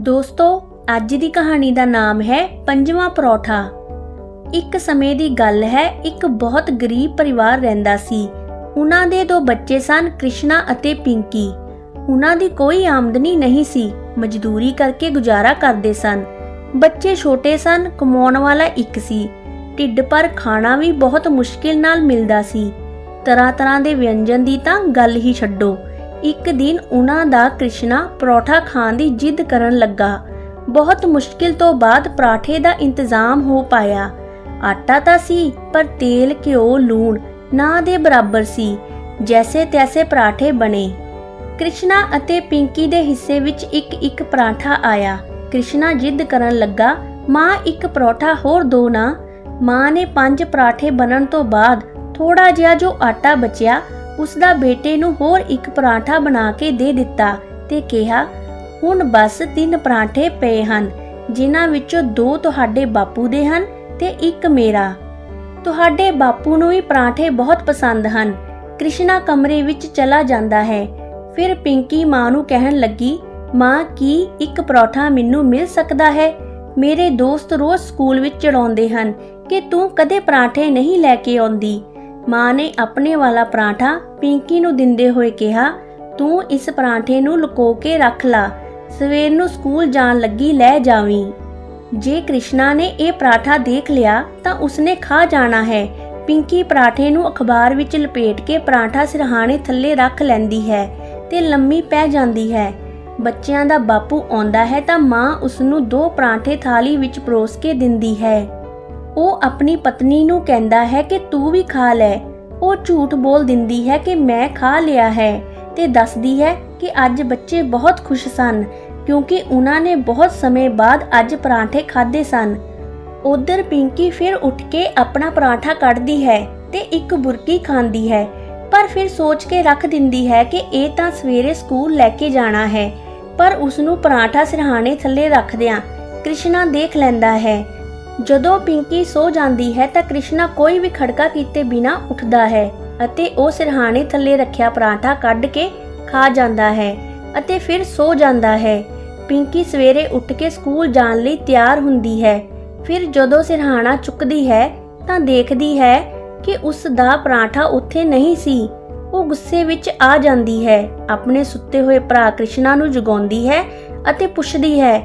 ਦੋਸਤੋ, ਅੱਜ ਦੀ ਕਹਾਣੀ ਦਾ ਨਾਮ ਹੈ ਪੰਜਵਾਂ ਪਰੌਠਾ। ਇੱਕ ਸਮੇਂ ਦੀ ਗੱਲ ਹੈ, ਇੱਕ ਬਹੁਤ ਗਰੀਬ ਪਰਿਵਾਰ ਰਹਿੰਦਾ ਸੀ। ਉਹਨਾਂ ਦੇ ਦੋ ਬੱਚੇ ਸਨ, ਕ੍ਰਿਸ਼ਨਾ ਅਤੇ ਪਿੰਕੀ। ਉਹਨਾਂ ਦੀ ਕੋਈ ਆਮਦਨੀ ਨਹੀਂ ਸੀ, ਮਜ਼ਦੂਰੀ ਕਰਕੇ ਗੁਜ਼ਾਰਾ ਕਰਦੇ ਸਨ। ਬੱਚੇ ਛੋਟੇ ਸਨ, ਕਮਾਉਣ ਵਾਲਾ ਇੱਕ ਸੀ। ਢਿੱਡ ਪਰ ਖਾਣਾ ਵੀ ਬਹੁਤ ਮੁਸ਼ਕਿਲ ਨਾਲ ਮਿਲਦਾ ਸੀ। ਤਰ੍ਹਾਂ ਤਰ੍ਹਾਂ ਦੇ ਵਿਅੰਜਨ ਦੀ ਤਾਂ ਗੱਲ ਹੀ ਛੱਡੋ। ਇੱਕ ਦਿਨ ਉਹਨਾਂ ਦਾ ਕ੍ਰਿਸ਼ਨਾ ਪਰੌਠਾ ਖਾਣ ਦੀ ਜਿੱਦ ਕਰਨ ਲੱਗਾ। ਬਹੁਤ ਮੁਸ਼ਕਿਲ ਤੋਂ ਬਾਅਦ ਪਰਾਠੇ ਦਾ ਇੰਤਜ਼ਾਮ ਹੋ ਪਾਇਆ। ਆਟਾ ਤਾਂ ਸੀ, ਪਰ ਤੇਲ, ਘਿਓ, ਲੂਣ ਨਾ ਦੇ ਬਰਾਬਰ ਸੀ ਜੈਸੇ ਤੈਸੇ ਪਰਾਠੇ ਬਣੇ। ਕ੍ਰਿਸ਼ਨਾ ਅਤੇ ਪਿੰਕੀ ਦੇ ਹਿੱਸੇ ਵਿੱਚ ਇੱਕ ਇੱਕ ਪਰਾਠਾ ਆਇਆ। ਕ੍ਰਿਸ਼ਨਾ ਜਿੱਦ ਕਰਨ ਲੱਗਾ, ਮਾਂ, ਇੱਕ ਪਰੌਠਾ ਹੋਰ ਦੋ ਨਾ। ਮਾਂ ਨੇ ਪੰਜ ਪਰਾਠੇ ਬਣਨ ਤੋਂ ਬਾਅਦ ਥੋੜਾ ਜਿਹਾ ਜੋ ਆਟਾ ਬਚਿਆ ਉਸ ਦਾ ਬੇਟੇ ਨੂੰ ਹੋਰ ਇੱਕ ਪਰਾਂਠਾ ਬਣਾ ਕੇ ਦੇ ਦਿੱਤਾ ਤੇ ਕਿਹਾ, ਹੁਣ ਬਸ ਤਿੰਨ ਪਰਾਂਠੇ ਪਏ ਹਨ, ਜਿਨ੍ਹਾਂ ਵਿੱਚੋਂ ਦੋ ਤੁਹਾਡੇ ਬਾਪੂ ਦੇ ਹਨ ਤੇ ਇੱਕ ਮੇਰਾ। ਤੁਹਾਡੇ ਬਾਪੂ ਨੂੰ ਵੀ ਪਰਾਠੇ ਬਹੁਤ ਪਸੰਦ ਹਨ। ਕ੍ਰਿਸ਼ਨਾ ਕਮਰੇ ਵਿੱਚ ਚਲਾ ਜਾਂਦਾ ਹੈ। ਫਿਰ ਪਿੰਕੀ ਮਾਂ ਨੂੰ ਕਹਿਣ ਲੱਗੀ, ਮਾਂ, ਕੀ ਇੱਕ ਪਰੌਠਾ ਮੈਨੂੰ ਮਿਲ ਸਕਦਾ ਹੈ? ਮੇਰੇ ਦੋਸਤ ਰੋਜ਼ ਸਕੂਲ ਵਿੱਚ ਚੜਾਉਂਦੇ ਹਨ ਕਿ ਤੂੰ ਕਦੇ ਪਰਾਂਠੇ ਨਹੀਂ ਲੈ ਕੇ ਆਉਂਦੀ। ਮਾਂ ਨੇ ਆਪਣੇ ਵਾਲਾ ਪਰਾਂਠਾ ਪਿੰਕੀ ਨੂੰ ਦਿੰਦੇ ਹੋਏ ਕਿਹਾ, ਤੂੰ ਇਸ ਪਰਾਂਠੇ ਨੂੰ ਲੁਕੋ ਕੇ ਰੱਖ ਲਾ, ਸਵੇਰ ਨੂੰ ਸਕੂਲ ਜਾਣ ਲੱਗੀ ਲੈ ਜਾਵੀਂ। ਜੇ ਕ੍ਰਿਸ਼ਨਾ ਨੇ ਇਹ ਪਰਾਠਾ ਦੇਖ ਲਿਆ ਤਾਂ ਉਸਨੇ ਖਾ ਜਾਣਾ ਹੈ। ਪਿੰਕੀ ਪਰਾਠੇ ਨੂੰ ਅਖਬਾਰ ਵਿੱਚ ਲਪੇਟ ਕੇ ਪਰਾਠਾ ਸਿਰਹਾਣੇ ਥੱਲੇ ਰੱਖ ਲੈਂਦੀ ਹੈ ਤੇ ਲੰਮੀ ਪੈ ਜਾਂਦੀ ਹੈ। ਬੱਚਿਆਂ ਦਾ ਬਾਪੂ ਆਉਂਦਾ ਹੈ ਤਾਂ ਮਾਂ ਉਸ ਨੂੰ ਦੋ ਪਰਾਂਠੇ ਥਾਲੀ ਵਿੱਚ ਪਰੋਸ ਕੇ ਦਿੰਦੀ ਹੈ। ਉਹ ਆਪਣੀ ਪਤਨੀ ਨੂੰ ਕਹਿੰਦਾ ਹੈ ਕਿ ਤੂੰ ਵੀ ਖਾ ਲੈ। ਉਹ ਝੂਠ ਬੋਲ ਦਿੰਦੀ ਹੈ ਕਿ ਮੈਂ ਖਾ ਲਿਆ ਹੈ ਤੇ ਦੱਸਦੀ ਹੈ ਕਿ ਅੱਜ ਬੱਚੇ ਬਹੁਤ ਖੁਸ਼ ਸਨ, ਕਿਉਂਕਿ ਉਹਨਾਂ ਨੇ ਬਹੁਤ ਸਮੇਂ ਬਾਅਦ ਅੱਜ ਪਰਾਂਠੇ ਖਾਦੇ ਸਨ। ਉਧਰ ਪਿੰਕੀ ਫਿਰ ਉੱਠ ਕੇ ਆਪਣਾ ਪਰਾਂਠਾ ਕੱਢਦੀ ਹੈ ਤੇ ਇੱਕ ਬੁਰਕੀ ਖਾਂਦੀ ਹੈ, ਪਰ ਫਿਰ ਸੋਚ ਕੇ ਰੱਖ ਦਿੰਦੀ ਹੈ ਕਿ ਇਹ ਤਾਂ ਸਵੇਰੇ ਸਕੂਲ ਲੈ ਕੇ ਜਾਣਾ ਹੈ, ਪਰ ਉਸ ਨੂੰ ਪਰਾਂਠਾ ਸਿਰਹਾਣੇ ਥੱਲੇ ਰੱਖਦਿਆਂ ਕ੍ਰਿਸ਼ਨਾ ਦੇਖ ਲੈਂਦਾ ਹੈ। ਜਦੋਂ ਪਿੰਕੀ ਸੋ ਜਾਂਦੀ ਹੈ ਤਾਂ ਕ੍ਰਿਸ਼ਨਾ ਕੋਈ ਵੀ ਖੜਕਾ ਕੀਤੇ ਬਿਨਾ ਉੱਠਦਾ ਹੈ ਅਤੇ ਉਹ ਸਿਰਹਾਣੇ ਥੱਲੇ ਰੱਖਿਆ ਪਰਾਂਠਾ ਕੱਢ ਕੇ ਖਾ ਜਾਂਦਾ ਹੈ ਅਤੇ ਫਿਰ ਸੋ ਜਾਂਦਾ ਹੈ। ਪਿੰਕੀ ਸਵੇਰੇ ਉੱਠ ਕੇ ਸਕੂਲ ਜਾਣ ਲਈ ਤਿਆਰ ਹੁੰਦੀ ਹੈ। ਫਿਰ ਜਦੋਂ ਸਿਰਹਾਣਾ ਚੁੱਕਦੀ ਹੈ ਤਾਂ ਦੇਖਦੀ ਹੈ ਕਿ ਉਸ ਦਾ ਪਰਾਂਠਾ ਉੱਥੇ ਨਹੀਂ ਸੀ। ਉਹ ਗੁੱਸੇ ਵਿੱਚ ਆ ਜਾਂਦੀ ਹੈ। ਆਪਣੇ ਸੁੱਤੇ ਹੋਏ ਭਰਾ ਕ੍ਰਿਸ਼ਨਾ ਨੂੰ ਜਗਾਉਂਦੀ ਹੈ ਅਤੇ ਪੁੱਛਦੀ ਹੈ,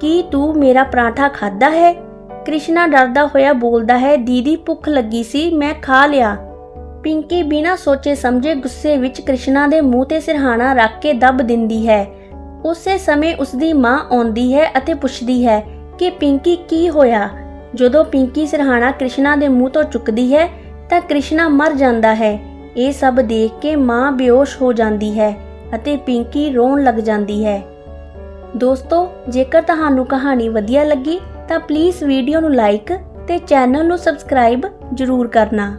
ਕੀ ਤੂੰ ਮੇਰਾ ਪਰਾਂਠਾ ਖਾਦਾ ਹੈ? ਕ੍ਰਿਸ਼ਨਾ ਡਰਦਾ ਹੋਇਆ ਬੋਲਦਾ ਹੈ, ਦੀਦੀ, ਭੁੱਖ ਲੱਗੀ ਸੀ, ਮੈਂ ਖਾ ਲਿਆ। ਪਿੰਕੀ ਬਿਨਾਂ ਸੋਚੇ ਸਮਝੇ ਗੁੱਸੇ ਵਿੱਚ ਕ੍ਰਿਸ਼ਨਾ ਦੇ ਮੂੰਹ ਤੇ ਸਿਰਹਾਣਾ ਰੱਖ ਕੇ ਦੱਬ ਦਿੰਦੀ ਹੈ। ਉਸੇ ਸਮੇਂ ਉਸਦੀ ਮਾਂ ਆਉਂਦੀ ਹੈ ਅਤੇ ਪੁੱਛਦੀ ਹੈ ਕਿ ਪਿੰਕੀ ਕੀ ਹੋਇਆ? ਜਦੋਂ ਪਿੰਕੀ ਸਿਰਹਾਣਾ ਕ੍ਰਿਸ਼ਨਾ ਦੇ ਮੂੰਹ ਤੋਂ ਚੁੱਕਦੀ ਹੈ, ਤਾਂ ਕ੍ਰਿਸ਼ਨਾ ਮਰ ਜਾਂਦਾ ਹੈ। ਇਹ ਸਭ ਦੇਖ ਕੇ ਮਾਂ ਬੇਹੋਸ਼ ਹੋ ਜਾਂਦੀ ਹੈ ਅਤੇ ਪਿੰਕੀ ਰੋਣ ਲੱਗ ਜਾਂਦੀ ਹੈ। ਦੋਸਤੋ, ਜੇਕਰ ਤੁਹਾਨੂੰ ਕਹਾਣੀ ਵਧੀਆ ਲੱਗੀ ਤਾਂ ਪਲੀਜ਼ ਵੀਡੀਓ ਨੂੰ ਲਾਈਕ ਤੇ ਚੈਨਲ ਨੂੰ ਸਬਸਕ੍ਰਾਈਬ ਜ਼ਰੂਰ ਕਰਨਾ।